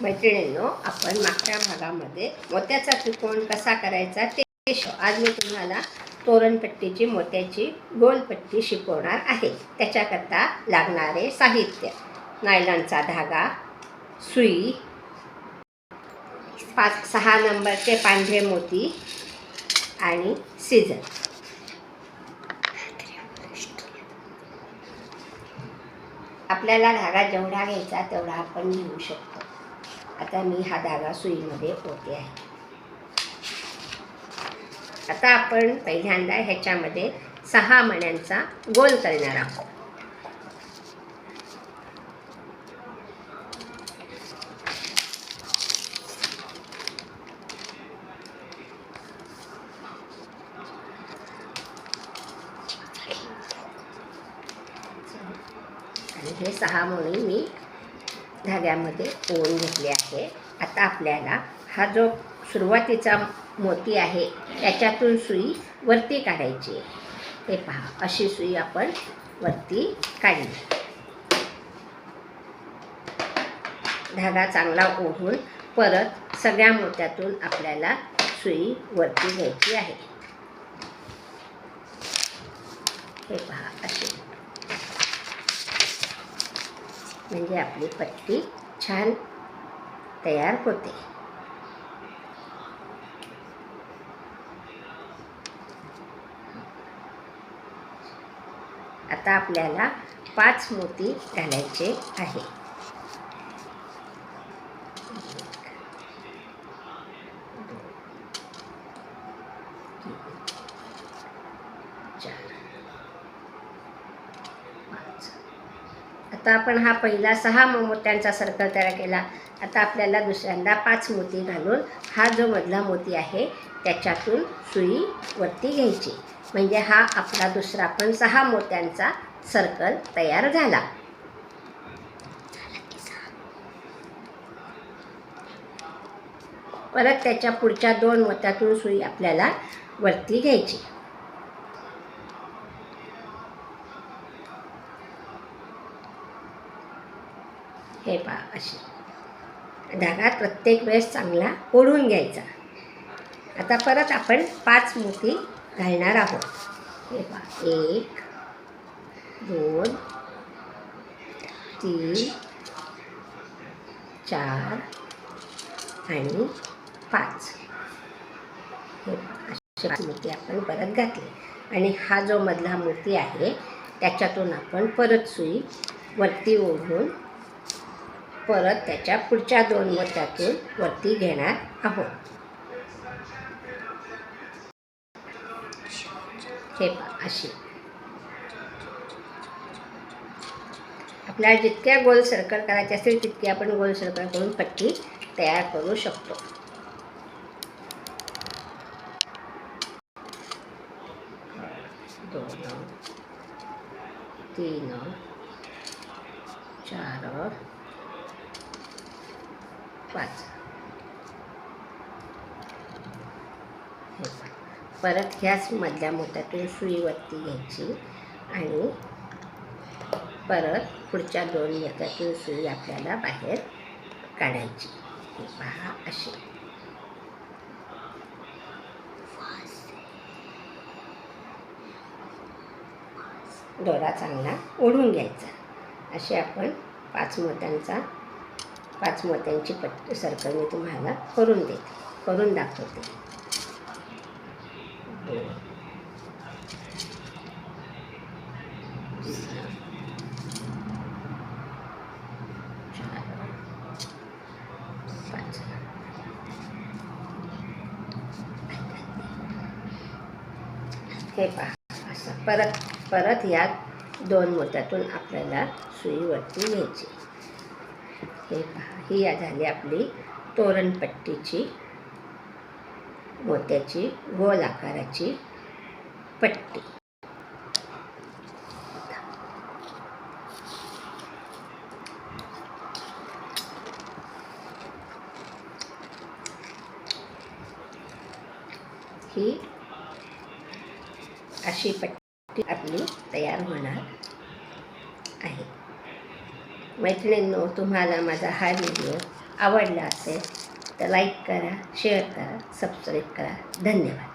मैत्रिणींनो आपण मागच्या भागामध्ये मोत्याचा त्रिकोण कसा करायचा ते आज मी तुम्हाला तोरणपट्टीची मोत्याची गोलपट्टी शिकवणार आहे. त्याच्याकरता लागणारे साहित्य. नायलॉनचा धागा सुई पाच सहा नंबरचे पांढरे मोती आणि सीझर आपल्याला धागा जेवढा घ्यायचा तेवढा आपण घेऊ शकतो. आता मी हा धागा सुईमध्ये ओते आहे. आता आपण पहिल्यांदा ह्याच्यामध्ये सहा मण्यांचा गोल करणार आहोत. आणि हे सहा मणी मी धाग्यामध्ये ओळून घेतले आहे. आता आपल्याला हा जो सुरुवातीचा मोती आहे त्याच्यातून सुई वरती काढायची आहे. हे पहा अशी सुई आपण वरती काढली. धागा चांगला ओढून परत सगळ्या मोत्यातून आपल्याला सुई वरती घ्यायची आहे. हे पहा अशी म्हणजे आपली पट्टी छान तयार होते. आता आपल्याला पाच मोती घालायचे आहे चार पाच आता आपण हा पहिला सहा मोत्यांचा सर्कल तयार केला. आता आपल्याला दुसऱ्यांदा पाच मोती घालून हा जो मधला मोती आहे त्याच्यातून सुई वरती घ्यायची. म्हणजे हा आपला दुसरा पण सहा मोत्यांचा सर्कल तयार झाला. परत त्याच्या पुढच्या दोन मोत्यातून सुई आपल्याला वरती घ्यायची. हे पहा अशी. धागा प्रत्येक वेळेस चांगला ओढून घ्यायचा. आता परत आपण पाच मोती घालणार आहोत. हे पहा एक दोन तीन चार आणि पाच. हे पहा असे मोती आपण परत घातले. आणि हा जो मधला मोती आहे त्याच्यातून आपण परत सुई वरती ओढून परत त्याच्या पुढच्या दोन मोत्यातून वरती घेणार आहोत. हे पहा अशी. आपल्याला जितक्या गोल सर्कल करायचे असतील तितकी आपण गोल सर्कल करून पट्टी तयार करू शकतो. दोन तीन चार पाच परत ह्याच मधल्या मोत्यातून सुई वरती घ्यायची आणि परत पुढच्या दोन मोत्यातून सुई आपल्याला बाहेर काढायची. पहा अशी. दोरा चांगला ओढून घ्यायचा. असे आपण पाच मोत्यांचा पाच मोत्यांची पट्टी सर्कल मी तुम्हाला करून देते. करून दाखवते. हे पहा असं परत परत यात दोन मोत्यातून आपल्याला सुईवरती घ्यायची हे पहा ही या झाली आपली तोरणपट्टीची मोत्याची गोल आकाराची पट्टी. ही अशी पट्टी आपली तयार होणार आहे. मैत्रिणींनो तुम्हाला माझा हा व्हिडिओ आवडला असेल तर लाईक करा शेअर करा सबस्क्राईब करा. धन्यवाद.